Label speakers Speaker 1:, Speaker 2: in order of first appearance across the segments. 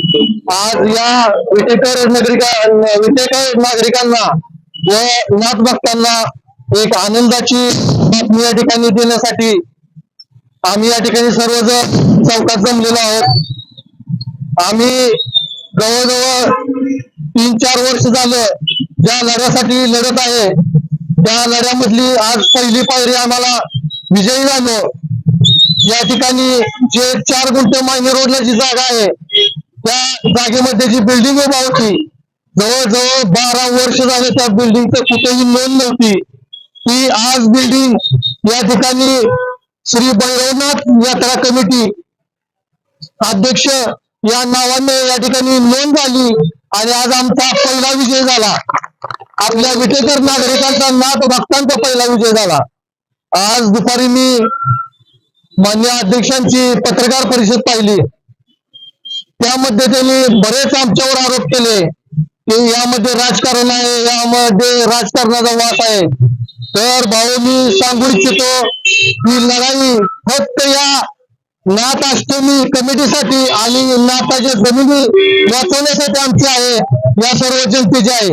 Speaker 1: आज या विटेकर नागरिका विटेकर नागरिकांना व नाथ भक्तांना एक आनंदाची बातमी या ठिकाणी देण्यासाठी आम्ही या ठिकाणी सर्वजण चौकात जमलेलो आहोत. आम्ही जवळजवळ तीन चार वर्ष झालं ज्या लढ्यासाठी लढत आहे त्या लढ्यामधली आज पहिली पायरी आम्हाला विजयी झालो. या ठिकाणी जे चार गुंठे मायने रोडला जी जागा आहे त्या जागेमध्ये जी बिल्डिंग उभा होती जवळजवळ बारा वर्ष झाले त्या बिल्डिंगचं कुठेही नोंद नव्हती. ती आज बिल्डिंग या ठिकाणी श्री भैरवनाथ यात्रा कमिटी अध्यक्ष या नावाने या ठिकाणी नोंद झाली आणि आज आमचा पहिला विजय झाला. आपल्या विटेकर नागरिकांचा नाथ भक्तांचा पहिला विजय झाला. आज दुपारी मी मान्य अध्यक्षांची पत्रकार परिषद पाहिली. त्यामध्ये त्यांनी बरेच आमच्यावर आरोप केले. की यामध्ये राजकारण आहे यामध्ये राजकारणाचा वास आहे. तर भाऊ मी सांगू इच्छितो की लढाई फक्त या नाथ अष्टमी कमिटीसाठी आणि नाथाच्या जमिनी वाचवण्यासाठी आमची आहे. या सर्व जनतेची आहे.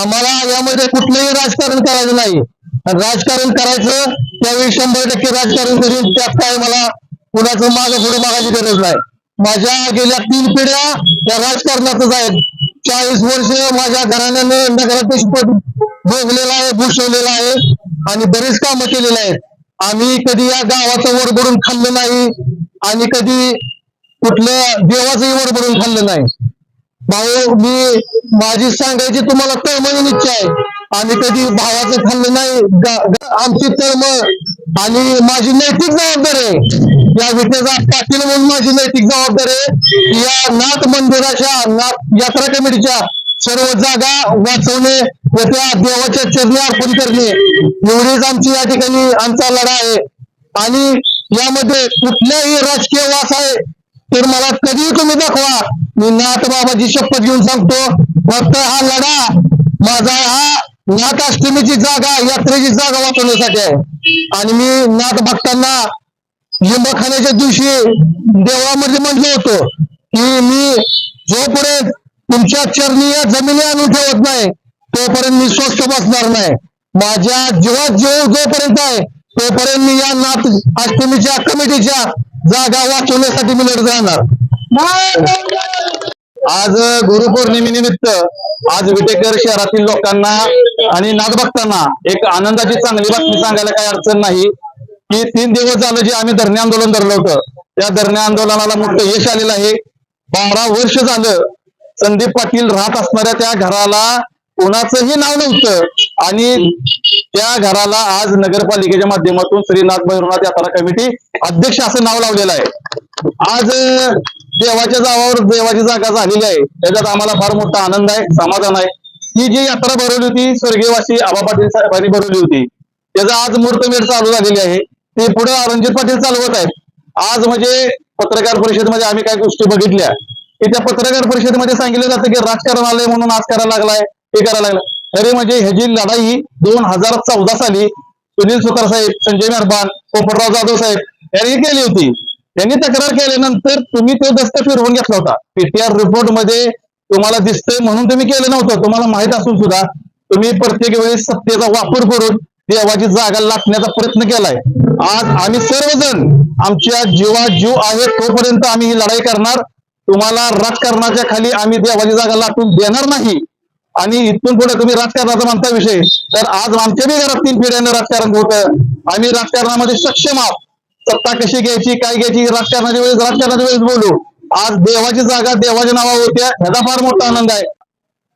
Speaker 1: आम्हाला यामध्ये कुठलंही राजकारण करायचं नाही. राजकारण करायचं त्यावेळी शंभर टक्के राजकारण करून त्यात काय मला कुणाचं मागं पुढे मागायची गरज नाही. माझ्या गेल्या तीन पिढ्या त्या राजकारणातच आहेत. चाळीस वर्ष माझ्या घराण्याने नगराध्यक्ष पद आहे भूषवलेला आहे आणि बरेच कामं केलेली आहेत. आम्ही कधी या गावाचं वरबडून खाल्लं नाही आणि कधी कुठलं देवाचंही वरबडून खाल्लं नाही. भाऊ मी माझी सांगायची तुम्हाला तळमळून इच्छा आहे. आम्ही कधी भावाचं खाल्लं नाही. आमची तळमळ आणि माझी नैतिक जबाबदारी आहे. या विटेचा पाटील म्हणून माझी नैतिक जबाबदारी आहे. या नाथ मंदिराच्या नाथ यात्रा कमिटीच्या सर्व जागा वाचवणे व त्या देवाच्या चरणी अर्पण करणे. एवढीच आमची या ठिकाणी आमचा लढा आहे. आणि यामध्ये कुठल्याही राजकीय वास आहे तर मला कधीही तुम्ही दाखवा. मी नाथ बाबाची शपथ घेऊन सांगतो. फक्त हा लढा माझा हा नाथ अष्टमीची जागा यात्रेची जागा वाचवण्यासाठी आहे. आणि मी नाथ भक्तांना लिंबखान्याच्या दिवशी देवळामध्ये म्हटलं होतो की मी जोपर्यंत तुमच्या चरणी या जमिनी आणून ठेवत नाही तोपर्यंत मी स्वस्थ बसणार नाही. माझ्या जीवात जीव जोपर्यंत आहे तोपर्यंत मी या नाथ अष्टमीच्या कमिटीच्या जागा वाचवण्यासाठी मी लढत राहणार. आज गुरुपौर्णिमेनिमित्त आज विटेकर शहरातील लोकांना आणि नाथभक्तांना एक आनंदाची चांगली बातमी सांगायला काही अडचण नाही. की तीन दिवस झालं जे आम्ही धरणे आंदोलन धरलं होतं. त्या धरणे आंदोलनाला मोठं यश आलेलं आहे. बारा वर्ष झालं संदीप पाटील राहत असणाऱ्या त्या घराला कोणाचंही नाव नव्हतं. आणि त्या घराला आज नगरपालिकेच्या माध्यमातून श्रीनाथ भैरवनाथ यात्रा कमिटी अध्यक्ष असं नाव लावलेलं आहे. आज देवाच्या जावावर देवाची जागा झालेली आहे. त्याच्यात आम्हाला फार मोठा आनंद आहे समाधान आहे. ही जी यात्रा भरवली होती स्वर्गीयवासी आबा पाटील साहेबांनी भरवली होती. त्याचा आज मुहूर्तमेढ चालू झालेली आहे. ती पुढे रणजित पाटील चालवत आहेत. आज म्हणजे पत्रकार परिषदेमध्ये आम्ही काही गोष्टी बघितल्या. की त्या पत्रकार परिषदेमध्ये सांगितलं जातं की राजकारण आलंय म्हणून आज करायला लागलाय. हे करायला लागलं. खरे म्हणजे ह्याची लढाई दोन हजार चौदा साली सुनील सुतार साहेब संजय मेहरबान पोपटराव जाधव साहेब यांनी केली होती. त्यांनी तक्रार केल्यानंतर तुम्ही तो दस्त फिरवून घेतला होता. पीटीआर रिपोर्टमध्ये तुम्हाला दिसतंय म्हणून तुम्ही केलं नव्हतं. तुम्हाला माहीत असून सुद्धा तुम्ही प्रत्येक वेळेस सत्तेचा वापर करून देवाची जागा लाटण्याचा प्रयत्न केलाय. आज आम्ही सर्वजण आमच्या जीवा जीव आहे तोपर्यंत आम्ही ही लढाई करणार. तुम्हाला राजकारणाच्या खाली आम्ही देवाची जागा लाटून देणार नाही. आणि इथून पुढे तुम्ही राजकारणाचा म्हणता विषय. तर आज आमच्या बी घरात तीन पिढ्यानं राजकारण होतं. आम्ही राजकारणामध्ये सक्षम आहोत. सत्ता कशी घ्यायची काय घ्यायची राजकारणाच्या वेळेस राजकारणाच्या वेळेस बोलू. आज देवाची जागा देवाच्या नावावर होत्या. ह्याचा फार मोठा आनंद आहे.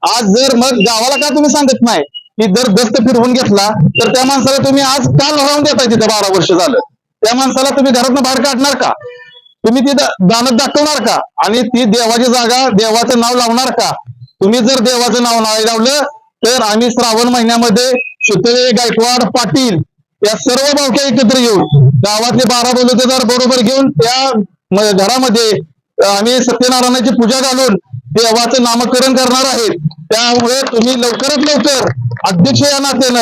Speaker 1: आज जर मग गावाला का तुम्ही सांगत नाही? की जर दस्त फिरवून घेतला तर त्या माणसाला तुम्ही आज का राहून देताय तिथे बारा वर्ष झालं? त्या माणसाला तुम्ही घरातनं बाहेर काढणार का? तुम्ही ती दानत दाखवणार का? आणि ती देवाची जागा देवाचं नाव लावणार का? तुम्ही जर देवाचं नाव नाही लावलं तर आम्ही श्रावण महिन्यामध्ये सुतळे गायकवाड पाटील या सर्व भावक्या एकत्र येऊन गावातले बारा बलुतेदार बरोबर घेऊन त्या घरामध्ये आम्ही सत्यनारायणाची पूजा घालून देवाचं नामकरण करणार आहेत. त्यामुळे तुम्ही लवकरात लवकर अध्यक्ष या नात्यानं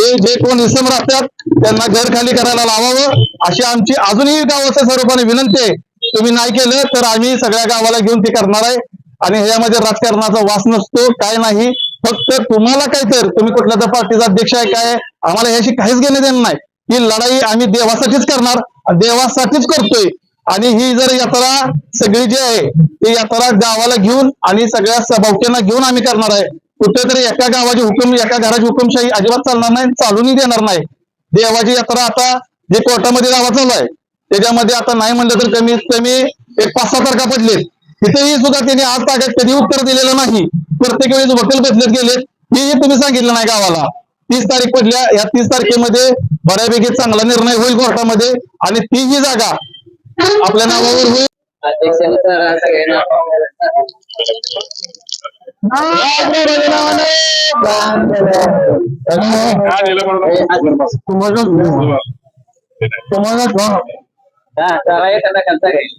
Speaker 1: हे जे कोण इसम राहतात त्यांना घर खाली करायला लावावं. अशी आमची अजूनही गावाच्या स्वरूपाने विनंती आहे. तुम्ही नाही केलं तर आम्ही सगळ्या गावाला घेऊन ते करणार आहे. आणि ह्यामध्ये राजकारणाचा वास नसतो काय नाही. फक्त तुम्हाला काय तर तुम्ही कुठल्या तर पार्टीचा अध्यक्ष आहे काय आम्हाला ह्याशी काहीच घेणं देणं नाही. ही लढाई आम्ही देवासाठीच करणार देवासाठीच करतोय. आणि ही जर यात्रा सगळी जी आहे ती यात्रा गावाला घेऊन आणि सगळ्या सभावक्यांना घेऊन आम्ही करणार आहे. कुठेतरी एका गावाची हुकुम एका घराची हुकुमशाही अजिबात चालणार नाही चालूनही देणार नाही. देवाची यात्रा आता जे कोर्टामध्ये दावा चालू आहे त्याच्यामध्ये आता नाही म्हणलं तर कमीत कमी एक पाच सहा तारखा पडलेत. तिथेही सुद्धा त्यांनी आज तागात कधी उत्तर दिलेलं नाही. प्रत्येक वेळेस वकील बदलत गेले. हेही तुम्ही सांगितलं नाही गावाला. तीस तारीख पडल्या. या तीस तारखेमध्ये बऱ्यापैकी चांगला निर्णय होईल कोर्टामध्ये. आणि ती ही जागा आपल्या नावावर होईल. तुम्हाला
Speaker 2: हा, चला, हे त्यांना करता येईल.